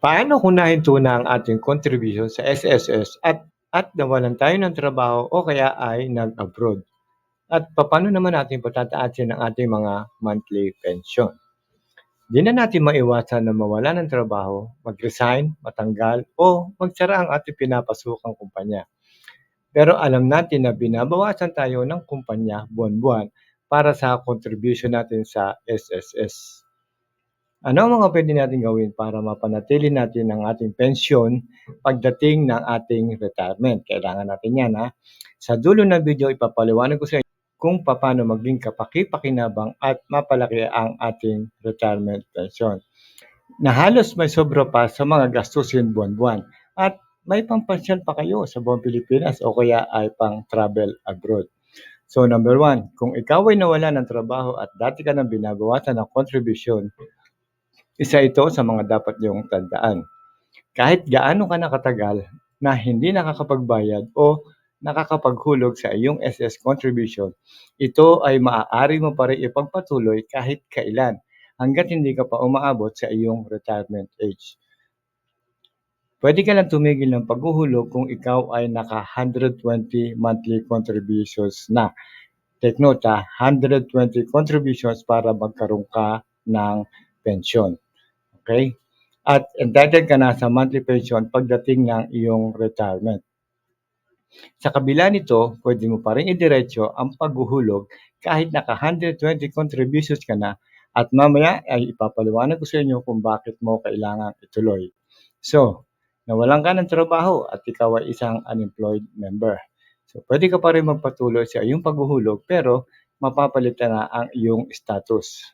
Paano kung nahinto na ang ating contribution sa SSS at at nawalan tayo ng trabaho o kaya ay nag-abroad? At paano naman natin patataasin ang ating mga monthly pension? Di na natin maiwasan na mawala ng trabaho, mag-resign, matanggal, o magsara ang ating pinapasukang kumpanya. Pero alam natin na binabawasan tayo ng kumpanya buwan-buwan para sa contribution natin sa SSS. Ano ang mga pwede natin gawin para mapanatili natin ang ating pensyon pagdating ng ating retirement? Kailangan natin yan ha. Sa dulo ng video, ipapaliwanag ko sa inyo kung paano maging kapaki-pakinabang at mapalaki ang ating retirement pension. Na halos may sobra pa sa mga gastusin buwan-buwan at may pampansyal pa kayo sa buong Pilipinas o kaya ay pang travel abroad. So number one, kung ikaw ay nawala ng trabaho at dati ka nang binabawasan ng contribution, isa ito sa mga dapat niyong tandaan. Kahit gaano ka nakatagal na hindi nakakapagbayad o nakakapaghulog sa iyong SS contribution, ito ay maaari mo pa rin ipagpatuloy kahit kailan hanggat hindi ka pa umaabot sa iyong retirement age. Pwede ka lang tumigil ng paghuhulog kung ikaw ay naka 120 monthly contributions na. Take note ha, 120 contributions para magkaroon ka ng pensyon. Okay? At entitled ka na sa monthly pension pagdating ng iyong retirement. Sa kabila nito, pwede mo pa rin idiretso ang paghuhulog kahit naka 120 contributions ka na at mamaya ay ipapaliwanag ko sa inyo kung bakit mo kailangan ituloy. So, nawalan ka ng trabaho at ikaw ay isang unemployed member. So, pwede ka pa rin magpatuloy sa iyong paghuhulog pero mapapalitan na ang iyong status.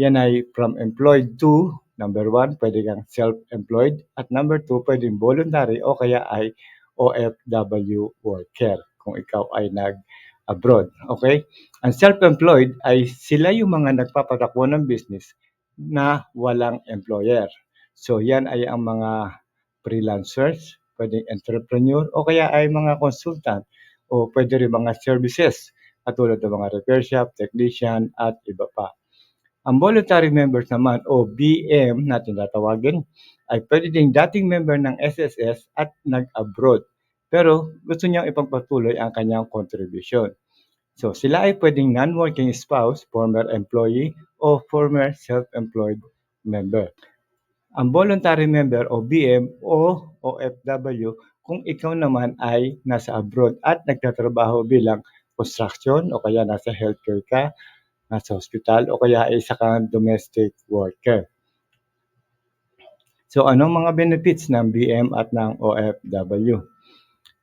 Yan ay from employed to, number one, pwede kang self-employed at number two, pwedeng voluntary o kaya ay OFW worker kung ikaw ay nag-abroad. Okay? Ang self-employed ay sila yung mga nagpapatakbo ng business na walang employer. So, yan ay ang mga freelancers, pwedeng entrepreneur, o kaya ay mga consultant, o pwede rin mga services, katulad ng mga repair shop, technician, at iba pa. Ang voluntary members naman, o BM natin tatawagin, ay pwede ding dating member ng SSS at nag-abroad. Pero gusto niyang ipagpatuloy ang kanyang contribution. So sila ay pwedeng non-working spouse, former employee, o former self-employed member ang voluntary member o BM o OFW kung ikaw naman ay nasa abroad at nagtatrabaho bilang construction o kaya nasa healthcare ka, nasa hospital o kaya ay isa kang domestic worker. So anong mga benefits ng BM at ng OFW?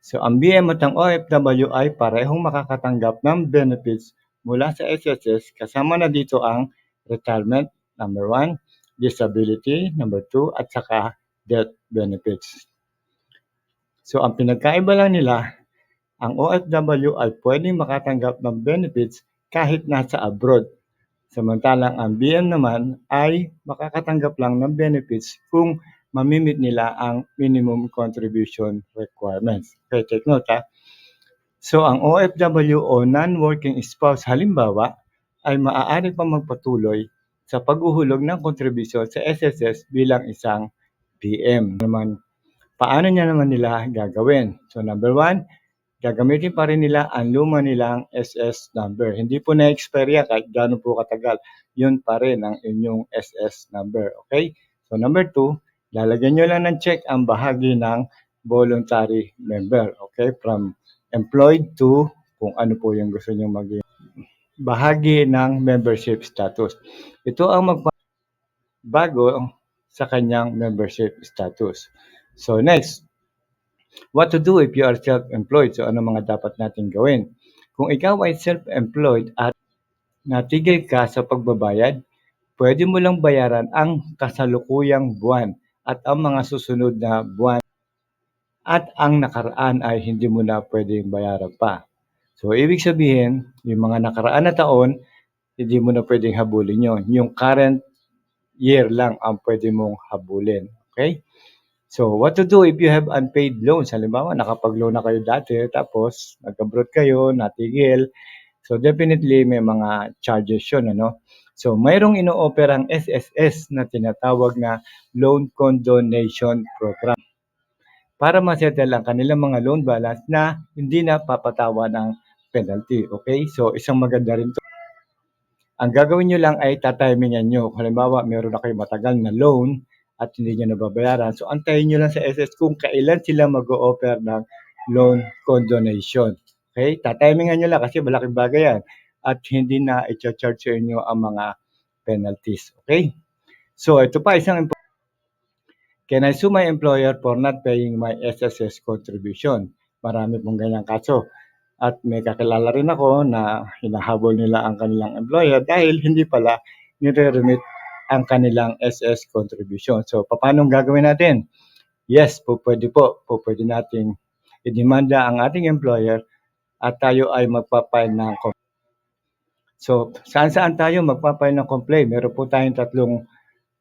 So ang BM at ang OFW ay parehong makakatanggap ng benefits mula sa SSS kasama na dito ang retirement number one, disability, number two, at saka death benefits. So, ang pinagkaiba lang nila, ang OFW ay pwedeng makatanggap ng benefits kahit nasa abroad. Samantalang ang BM naman ay makakatanggap lang ng benefits kung mamimit nila ang minimum contribution requirements. Okay, take note ha. So, ang OFW o non-working spouse halimbawa ay maaari pa magpatuloy sa paghuhulog ng kontribusyon sa SSS bilang isang PM. Naman, paano niya naman nila gagawin? So number one, gagamitin pa rin nila ang luma nilang SS number. Hindi po na-expire yan kahit gano'n po katagal. Yun pa rin ang inyong SS number. Okay? So number two, lalagyan nyo lang ng check ang bahagi ng voluntary member. Okay? From employed to kung ano po yung gusto nyo maging bahagi ng membership status. Ito ang magbago sa kanyang membership status. So next, what to do if you are self-employed? So ano mga dapat natin gawin? Kung ikaw ay self-employed at natigil ka sa pagbabayad, pwede mo lang bayaran ang kasalukuyang buwan at ang mga susunod na buwan at ang nakaraan ay hindi mo na pwedeng bayaran pa. So, ibig sabihin, yung mga nakaraan na taon, hindi mo na pwedeng habulin yon. Yung current year lang ang pwede mong habulin. Okay? So, what to do if you have unpaid loans? Halimbawa, nakapag-loan na kayo dati, tapos nag-abroad kayo, natigil. So, definitely may mga charges yun, ano? So, mayroong ino-offer ang SSS na tinatawag na Loan Condonation Program para masettle ang kanilang mga loan balance na hindi na papatawa ng penalty. Okay? So, isang maganda rin to. Ang gagawin nyo lang ay tatimingan nyo. Halimbawa, meron na kayo matagal na loan at hindi nyo nababayaran. So, antayin nyo lang sa SS kung kailan sila mag-o-offer ng loan condonation. Okay? Tatimingan nyo lang kasi malaking bagay yan. At hindi na i-charge sa inyo ang mga penalties. Okay? So, ito pa isang Can I sue my employer for not paying my SSS contribution? Marami pong ganyang kaso. At may kakilala rin ako na hinahabol nila ang kanilang employer dahil hindi pala nire-remit ang kanilang SS contribution. So, paano gagawin natin? Yes, po pwede po. Po pwede nating idemanda ang ating employer at tayo ay magpapile ng com- So, saan saan tayo magpapile ng complaint? Meron po tayong tatlong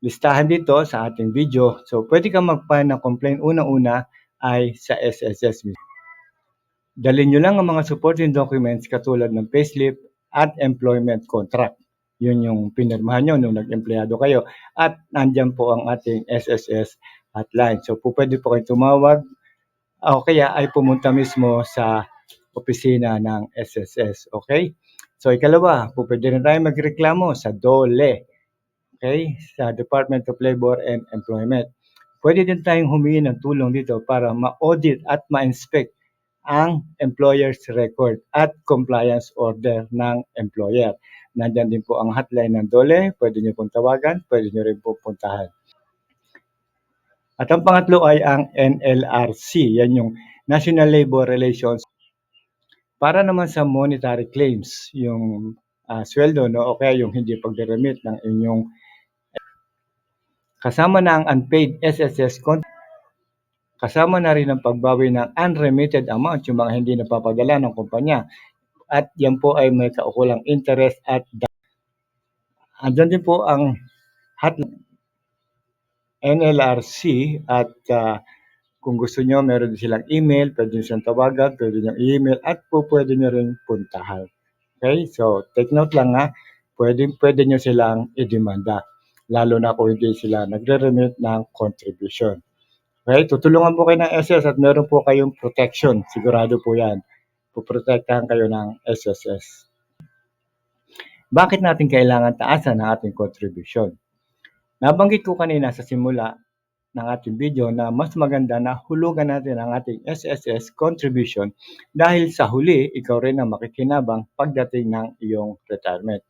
listahan dito sa ating video. So, pwede kang mag-file ng complaint. Una-una ay sa SSS. Dalhin nyo lang ang mga supporting documents katulad ng payslip at employment contract. Yun yung pinirmahan nyo nung nag-empleyado kayo. At nandyan po ang ating SSS hotline. So, po pwede po kayong tumawag o kaya ay pumunta mismo sa opisina ng SSS. Okay? So, ikalawa, po pwede rin tayo magreklamo sa DOLE. Okay? Sa Department of Labor and Employment. Pwede din tayong humingi ng tulong dito para ma-audit at ma-inspect ang employer's record at compliance order ng employer. Nandyan din po ang hotline ng DOLE. Pwede nyo pong tawagan. Pwede nyo rin po puntahan. At ang pangatlo ay ang NLRC. Yan yung National Labor Relations. Para naman sa monetary claims, yung ah, sweldo no, o kaya yung hindi pagde-remit ng inyong kasama na ang unpaid SSS con kasama na rin ang pagbawi ng unremitted amount, yung mga hindi napapadala ng kumpanya. At yan po ay may kaukulang interest at Andyan din po ang hotline NLRC at ah, kung gusto nyo, meron din silang email, pwede nyo silang tawagan, pwede nyo email at po pwede nyo rin puntahan. Okay? So, take note lang ha, pwede, pwede nyo silang idemanda. Lalo na kung hindi sila nagre-remit ng contribution. Okay? Tutulungan po kayo ng SS at meron po kayong protection. Sigurado po yan. Puprotektahan kayo ng SSS. Bakit natin kailangan taasan ang ating contribution? Nabanggit ko kanina sa simula ng ating video na mas maganda na hulugan natin ang ating SSS contribution dahil sa huli, ikaw rin ang makikinabang pagdating ng iyong retirement.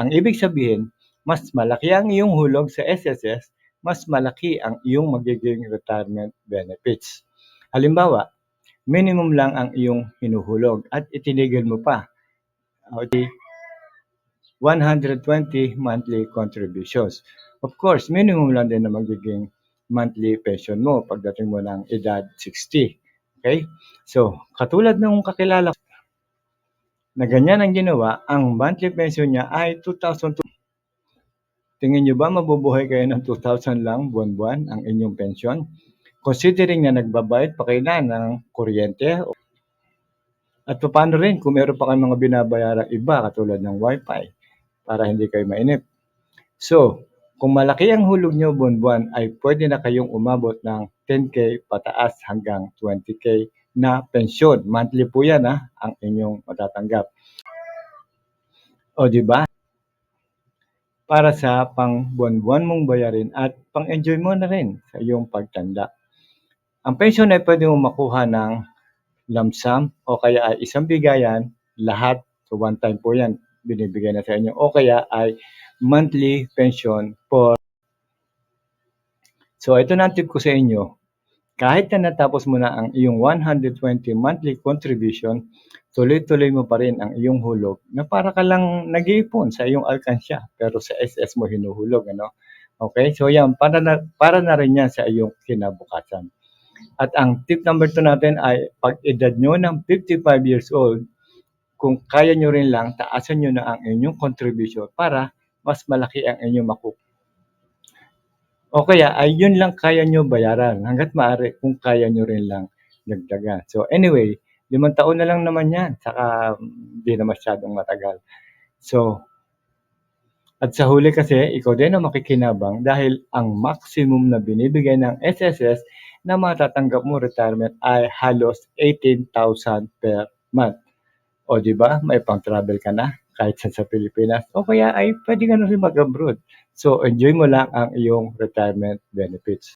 Ang ibig sabihin, mas malaki ang iyong hulog sa SSS, mas malaki ang iyong magiging retirement benefits. Halimbawa, minimum lang ang iyong hinuhulog at itinigil mo pa. O di, 120 monthly contributions. Of course, minimum lang din na magiging monthly pension mo pagdating mo ng edad 60. Okay? So, katulad ng kakilala ko na ganyan ang ginawa, ang monthly pension niya ay 2,000. Tingin niyo ba mabubuhay kayo ng 2,000 lang buwan-buwan ang inyong pension? Considering na nagbabayad pa kayo ng kuryente at paano rin kung meron pa kayong mga binabayaran iba katulad ng wifi para hindi kayo mainip. So, kung malaki ang hulog nyo buwan-buwan ay pwede na kayong umabot ng 10K pataas hanggang 20K na pensyon. Monthly po yan ha, ang inyong matatanggap. O di ba? Para sa pang buwan-buwan mong bayarin at pang-enjoy mo na rin sa iyong pagtanda. Ang pensyon ay pwede mo makuha ng lump sum o kaya ay isang bigayan, lahat. So one time po yan, binibigay na sa inyo. O kaya ay monthly pension for So ito na tip ko sa inyo. Kahit na natapos mo na ang iyong 120 monthly contribution, tuloy-tuloy mo pa rin ang iyong hulog na para ka lang nag-iipon sa iyong alkansya pero sa SS mo hinuhulog. Ano? Okay? So yan, para na, para na rin yan sa iyong kinabukasan. At ang tip number 2 natin ay pag edad nyo ng 55 years old, kung kaya nyo rin lang, taasan nyo na ang inyong contribution para mas malaki ang inyong makukuha. O kaya ay yun lang kaya nyo bayaran hanggat maaari kung kaya nyo rin lang dagdagan. So anyway, limang taon na lang naman yan. Saka hindi na masyadong matagal. So, At sa huli kasi, ikaw din ang makikinabang dahil ang maximum na binibigay ng SSS na matatanggap mo retirement ay halos 18,000 per month. O di ba, may pang-travel ka na kahit sa Pilipinas. O kaya ay pwede ka na rin mag-abroad. So enjoy mo lang ang iyong retirement benefits.